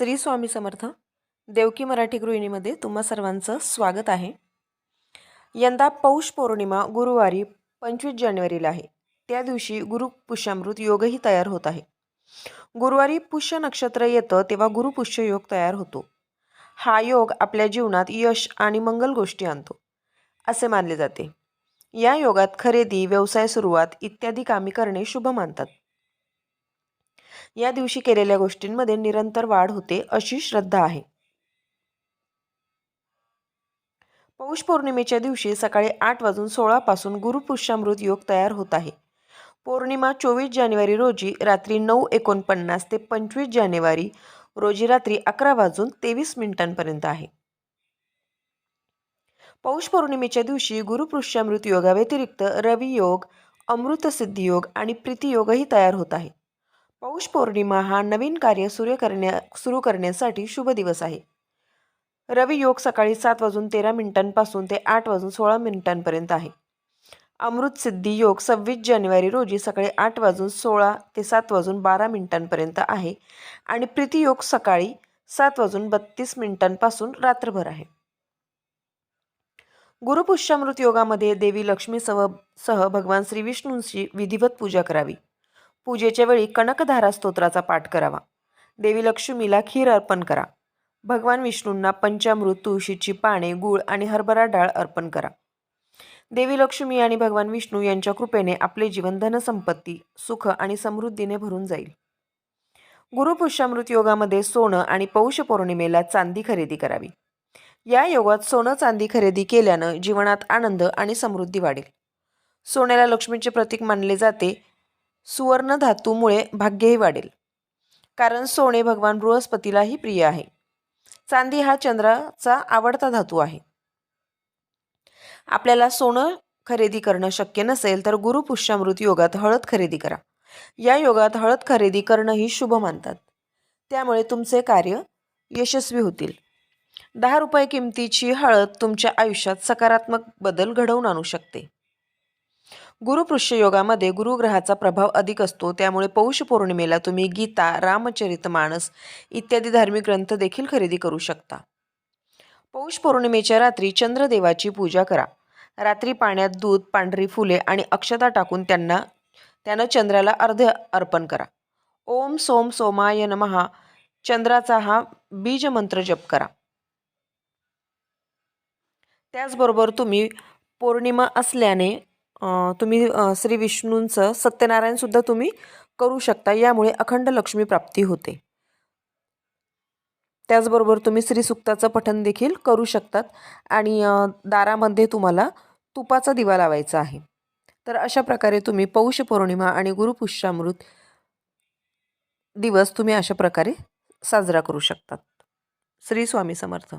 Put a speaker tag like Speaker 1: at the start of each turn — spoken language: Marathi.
Speaker 1: श्री स्वामी समर्थ देवकी मराठी गृहिणीमध्ये तुम्हा सर्वांचं स्वागत आहे. यंदा पौष पौर्णिमा गुरुवारी पंचवीस जानेवारीला आहे. त्या दिवशी गुरुपुष्यामृत योगही तयार होत आहे. गुरुवारी पुष्य नक्षत्र येतं तेव्हा गुरुपुष्य योग तयार होतो. हा योग आपल्या जीवनात यश आणि मंगल गोष्टी आणतो असे मानले जाते. या योगात खरेदी व्यवसाय सुरुवात इत्यादी कामे करणे शुभ मानतात. या दिवशी केलेल्या गोष्टींमध्ये निरंतर वाढ होते अशी श्रद्धा आहे. पौष पौर्णिमेच्या दिवशी सकाळी आठ वाजून सोळा पासून गुरुपुष्यामृत योग तयार होत आहे. पौर्णिमा चोवीस जानेवारी रोजी रात्री नऊ एकोणपन्नास ते पंचवीस जानेवारी रोजी रात्री अकरा वाजून तेवीस मिनिटांपर्यंत आहे. पौष पौर्णिमेच्या दिवशी गुरुपृष्यामृत योगाव्यतिरिक्त रवियोग अमृतसिद्धी योग आणि प्रीतियोगही तयार होत आहे. पौष पौर्णिमा हा नवीन कार्य सुरू करण्या सुरू करण्यासाठी शुभ दिवस आहे. रवी योग सकाळी सात वाजून तेरा मिनिटांपासून ते आठ वाजून सोळा मिनिटांपर्यंत आहे. अमृत सिद्धी योग सव्वीस जानेवारी रोजी सकाळी आठ वाजून सोळा ते सात वाजून बारा मिनिटांपर्यंत आहे आणि प्रीतियोग सकाळी सात वाजून बत्तीस मिनिटांपासून रात्रभर आहे. गुरुपुष्यामृत योगामध्ये देवी लक्ष्मीसह सह भगवान श्री विष्णूंची विधिवत पूजा करावी. पूजेच्या वेळी कनकधारा स्तोत्राचा पाठ करावा. देवी लक्ष्मीला खीर अर्पण करा. भगवान विष्णूंना पंचामृत तुळशीची पाने गूळ आणि हरभरा डाळ अर्पण करा. देवी लक्ष्मी आणि भगवान विष्णू यांच्या कृपेने आपले जीवन धनसंपत्ती सुख आणि समृद्धीने भरून जाईल. गुरुपुष्यामृत योगामध्ये सोनं आणि पौष पौर्णिमेला चांदी खरेदी करावी. या योगात सोनं चांदी खरेदी केल्यानं जीवनात आनंद आणि समृद्धी वाढेल. सोन्याला लक्ष्मीचे प्रतीक मानले जाते. सुवर्ण धातूमुळे भाग्यही वाढेल. कारण सोने भगवान बृहस्पतीलाही प्रिय आहे. चांदी हा चंद्राचा आवडता धातू आहे. आपल्याला सोनं खरेदी करणं शक्य नसेल तर गुरुपुष्यामृत योगात हळद खरेदी करा. या योगात हळद खरेदी करणं ही शुभ मानतात. त्यामुळे तुमचे कार्य यशस्वी होतील. दहा रुपये किमतीची हळद तुमच्या आयुष्यात सकारात्मक बदल घडवून आणू शकते. गुरुपृष्ठ योगामध्ये गुरुग्रहाचा प्रभाव अधिक असतो त्यामुळे पौष पौर्णिमेला तुम्ही गीता रामचरितमानस इत्यादी धार्मिक ग्रंथ देखील खरेदी करू शकता. पौष पौर्णिमेच्या रात्री चंद्रदेवाची पूजा करा. रात्री पाण्यात दूध पांढरी फुले आणि अक्षता टाकून त्यांना त्यानं चंद्राला अर्ध अर्पण करा. ओम सोम सोमाय नमहा चंद्राचा हा बीज मंत्र जप करा. त्याचबरोबर तुम्ही पौर्णिमा असल्याने तुम्ही श्री विष्णूंचं सत्यनारायणसुद्धा तुम्ही करू शकता. यामुळे अखंड लक्ष्मी प्राप्ती होते. त्याचबरोबर तुम्ही श्रीसुक्ताचं पठण देखील करू शकतात. आणि दारामध्ये तुम्हाला तुपाचा दिवा लावायचा आहे. तर अशा प्रकारे तुम्ही पौष पौर्णिमा आणि गुरुपुष्यामृत दिवस तुम्ही अशा प्रकारे साजरा करू शकतात. श्री स्वामी समर्थ.